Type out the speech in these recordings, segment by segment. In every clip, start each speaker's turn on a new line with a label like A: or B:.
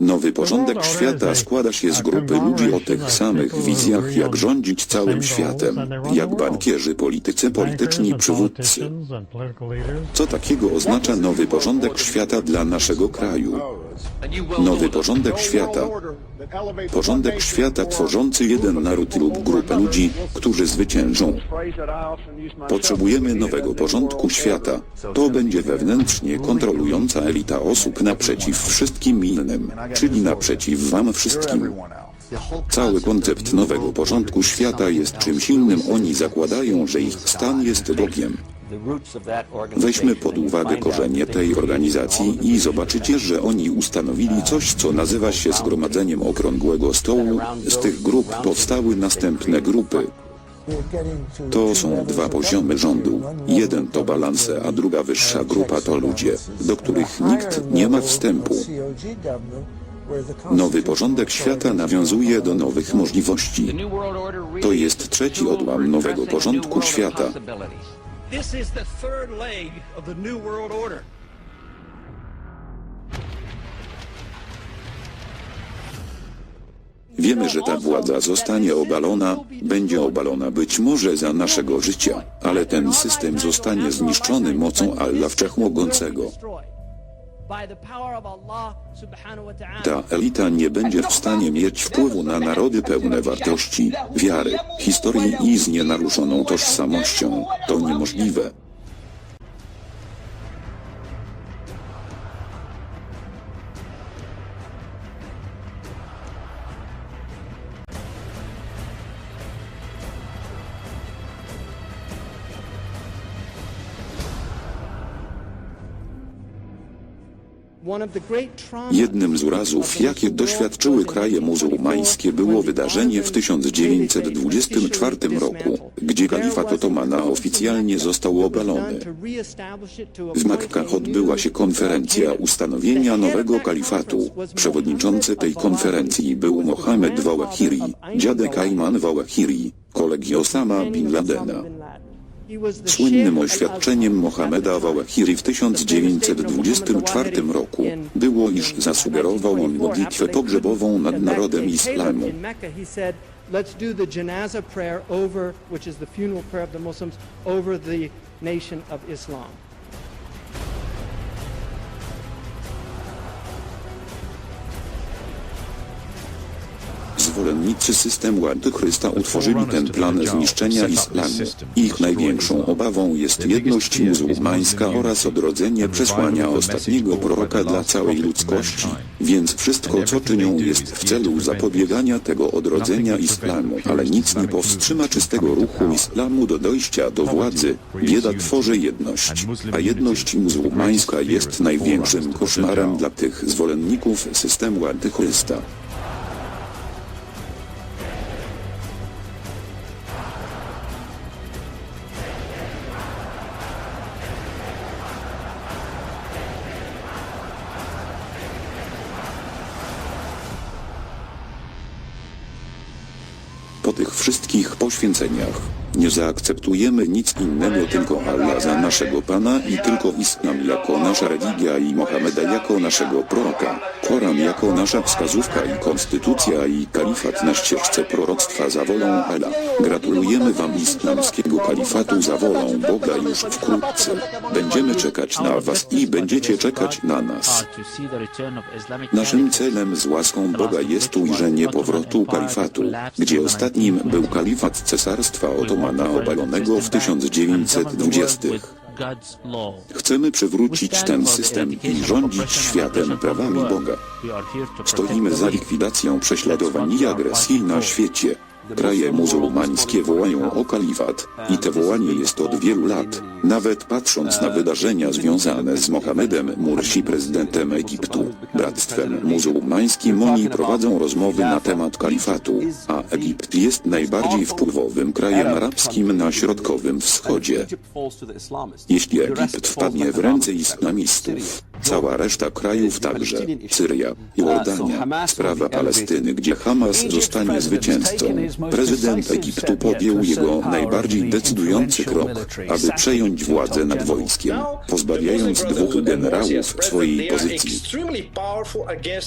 A: Nowy porządek świata składa się z grupy ludzi o tych samych wizjach, jak rządzić całym światem, jak bankierzy, politycy, polityczni przywódcy. Co takiego oznacza nowy porządek świata dla naszego kraju? Nowy porządek świata. Porządek świata tworzący jeden naród lub grupę ludzi, którzy zwyciężą. Potrzebujemy nowego porządku świata. To będzie wewnętrznie kontrolująca elita osób naprzeciw wszystkim innym, czyli naprzeciw wam wszystkim. Cały koncept nowego porządku świata jest czymś innym. Oni zakładają, że ich stan jest Bogiem. Weźmy pod uwagę korzenie tej organizacji i zobaczycie, że oni ustanowili coś, co nazywa się Zgromadzeniem Okrągłego Stołu. Z tych grup powstały następne grupy. To są dwa poziomy rządu. Jeden to balanse, a druga wyższa grupa to ludzie, do których nikt nie ma wstępu. Nowy porządek świata nawiązuje do nowych możliwości. To jest trzeci odłam nowego porządku świata.
B: This is the third leg of the New World Order.
A: Wiemy, że ta władza zostanie obalona, będzie obalona być może za naszego życia, ale ten system zostanie zniszczony mocą Allah Wszechmogącego. Ta elita nie będzie w stanie mieć wpływu na narody pełne wartości, wiary, historii i z nienaruszoną tożsamością. To niemożliwe. Jednym z urazów, jakie doświadczyły kraje muzułmańskie było wydarzenie w 1924 roku, gdzie kalifat Otomana oficjalnie został obalony. W Makkah odbyła się konferencja ustanowienia nowego kalifatu. Przewodniczący tej konferencji był Mohamed Wałahiri, dziadek Ayman Wałahiri, kolegi Osama Bin Ladena. Słynnym oświadczeniem Mohameda Wałahiri w 1924 roku było, iż zasugerował on modlitwę pogrzebową nad narodem islamu.
B: Let's do the.
A: Zwolennicy systemu antychrysta utworzyli ten plan zniszczenia islamu. Ich największą obawą jest jedność muzułmańska oraz odrodzenie przesłania ostatniego proroka dla całej ludzkości. Więc wszystko co czynią jest w celu zapobiegania tego odrodzenia islamu, ale nic nie powstrzyma czystego ruchu islamu do dojścia do władzy. Bieda tworzy jedność, a jedność muzułmańska jest największym koszmarem dla tych zwolenników systemu antychrysta. Po tych wszystkich poświęceniach nie zaakceptujemy nic innego tylko Allah za naszego Pana i tylko Islam jako nasza religia i Mohameda jako naszego proroka, Koran jako nasza wskazówka i konstytucja i kalifat na ścieżce proroctwa za wolą Allah. Gratulujemy Wam islamskiego kalifatu za wolą Boga już wkrótce. Będziemy czekać na Was i będziecie czekać na nas. Naszym celem z łaską Boga jest ujrzenie powrotu kalifatu, gdzie ostatnim był kalifat cesarstwa Otomana obalonego w 1920. Chcemy przywrócić ten system i rządzić światem prawami Boga. Stoimy za likwidacją prześladowań i agresji na świecie. Kraje muzułmańskie wołają o kalifat i to wołanie jest od wielu lat. Nawet patrząc na wydarzenia związane z Mohamedem Mursi, prezydentem Egiptu, bractwem muzułmańskim, oni prowadzą rozmowy na temat kalifatu, a Egipt jest najbardziej wpływowym krajem arabskim na Środkowym Wschodzie. Jeśli Egipt wpadnie w ręce islamistów, Cała reszta krajów także. Syria, Jordania, sprawa Palestyny, gdzie Hamas zostanie zwycięzcą. Prezydent Egiptu podjął jego najbardziej decydujący krok, aby przejąć władzę nad wojskiem, pozbawiając dwóch generałów swojej pozycji.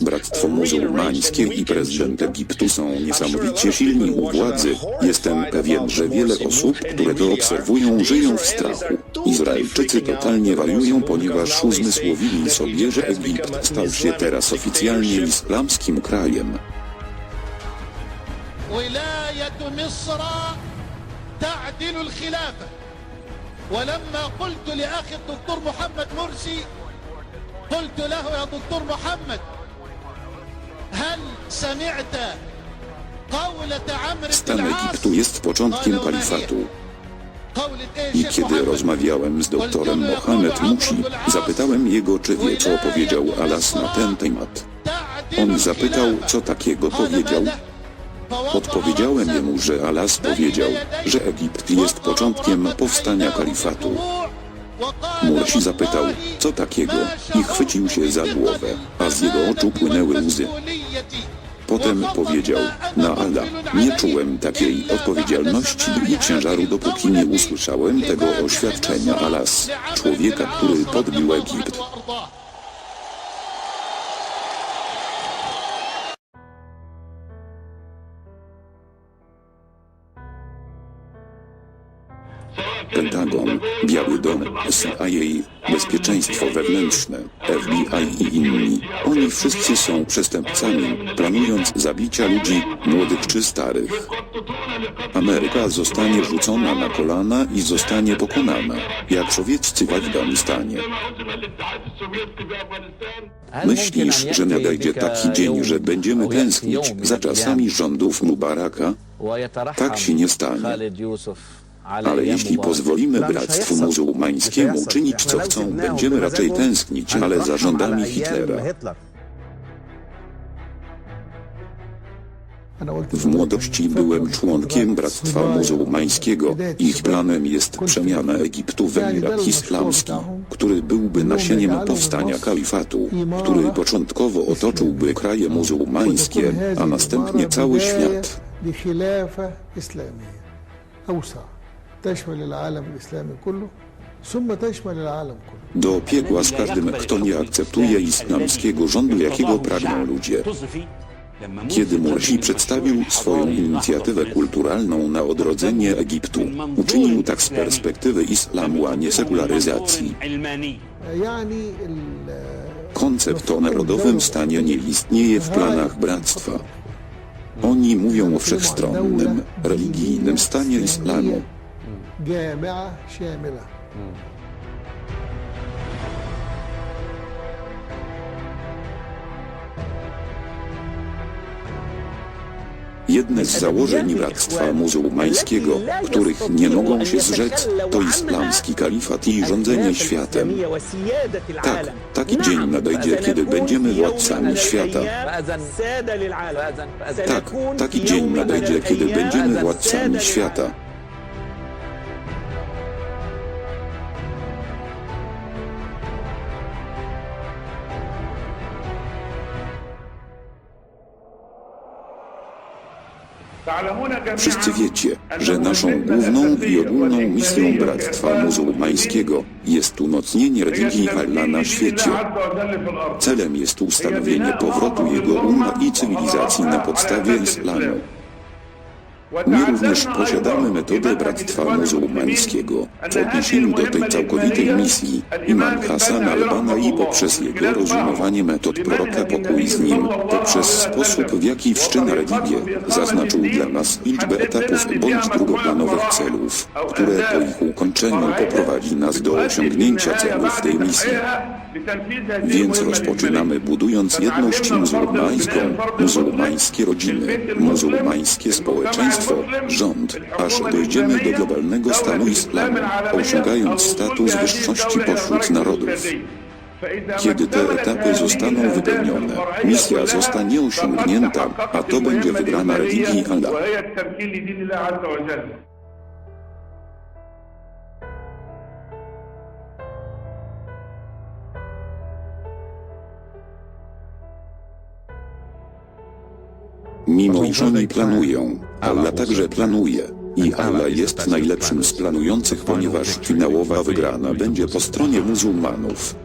A: Bractwo muzułmańskie i prezydent Egiptu są niesamowicie silni u władzy. Jestem pewien, że wiele osób, które to obserwują, żyją w strachu. Izraelczycy totalnie wariują, ponieważ uzmysłowili sobie, że Egipt stał się teraz oficjalnie islamskim krajem.
C: ولاية مصر تعدل الخلافة ولما قلت لأخي الدكتور محمد مرسي قلت له يا دكتور محمد هل سمعت قولة عمرو بن
A: Stan
C: العاص
A: Egiptu jest początkiem
C: قال وما هي؟
A: kalifatu. I kiedy rozmawiałem z doktorem Mohamed Musi, zapytałem jego, czy wie, co powiedział Alas na ten temat. On zapytał, co takiego powiedział. Odpowiedziałem jemu, że Alas powiedział, że Egipt jest początkiem powstania kalifatu. Mursi zapytał, co takiego, i chwycił się za głowę, a z jego oczu płynęły łzy. Potem powiedział, na Allah, nie czułem takiej odpowiedzialności i ciężaru, dopóki nie usłyszałem tego oświadczenia Alas, człowieka, który podbił Egipt. CIA, Bezpieczeństwo Wewnętrzne, FBI i inni. Oni wszyscy są przestępcami, planując zabicia ludzi, młodych czy starych. Ameryka zostanie rzucona na kolana i zostanie pokonana, jak sowieccy w Afganistanie. Myślisz, że nadejdzie taki dzień, że będziemy tęsknić za czasami rządów Mubaraka?
D: Tak się nie stanie.
A: Ale jeśli pozwolimy bractwu muzułmańskiemu czynić co chcą, będziemy raczej tęsknić, ale za rządami Hitlera. W młodości byłem członkiem Bractwa Muzułmańskiego. Ich planem jest przemiana Egiptu w Emirat Islamski, który byłby nasieniem powstania kalifatu, który początkowo otoczyłby kraje muzułmańskie, a następnie cały świat.
E: لخلافة إسلامية أوسع تشمل العالم الإسلامي كله ثم تشمل العالم كله
A: Do piekła z każdym, kto nie akceptuje islamskiego rządu, jakiego pragną ludzie. Kiedy Mursi przedstawił swoją inicjatywę kulturalną na odrodzenie Egiptu, uczynił tak z perspektywy islamu, a nie sekularyzacji.
E: يعني ال-
A: Koncept o narodowym stanie nie istnieje w planach bractwa. Oni mówią o wszechstronnym, religijnym stanie islamu.
E: جامعة شاملة
A: Jedne z założeń Bractwa Muzułmańskiego, których nie mogą się zrzec, to islamski kalifat i rządzenie światem. Tak, taki dzień nadejdzie, kiedy będziemy władcami świata. Tak, taki dzień nadejdzie, kiedy będziemy władcami świata. Wszyscy wiecie, że naszą główną i ogólną misją Bractwa Muzułmańskiego jest umocnienie religii Allah na świecie. Celem jest ustanowienie powrotu jego umma i cywilizacji na podstawie islamu. My również posiadamy metodę Bractwa Muzułmańskiego. W odniesieniu do tej całkowitej misji, Imam Hasan al-Banna i poprzez jego rozumowanie metod proroka pokój z nim, poprzez sposób w jaki wszczyna religię, zaznaczył dla nas liczbę etapów bądź drugoplanowych celów, które po ich ukończeniu poprowadzi nas do osiągnięcia celów tej misji. Więc rozpoczynamy budując jedność muzułmańską, muzułmańskie rodziny, muzułmańskie społeczeństwo, rząd, aż dojdziemy do globalnego stanu islamu, osiągając status wyższości pośród narodów. Kiedy te etapy zostaną wypełnione, misja zostanie osiągnięta, a to będzie wygrana religii Allah. Mimo iż oni planują, Allah także planuje. I Allah jest najlepszym z planujących, ponieważ finałowa wygrana będzie po stronie muzułmanów.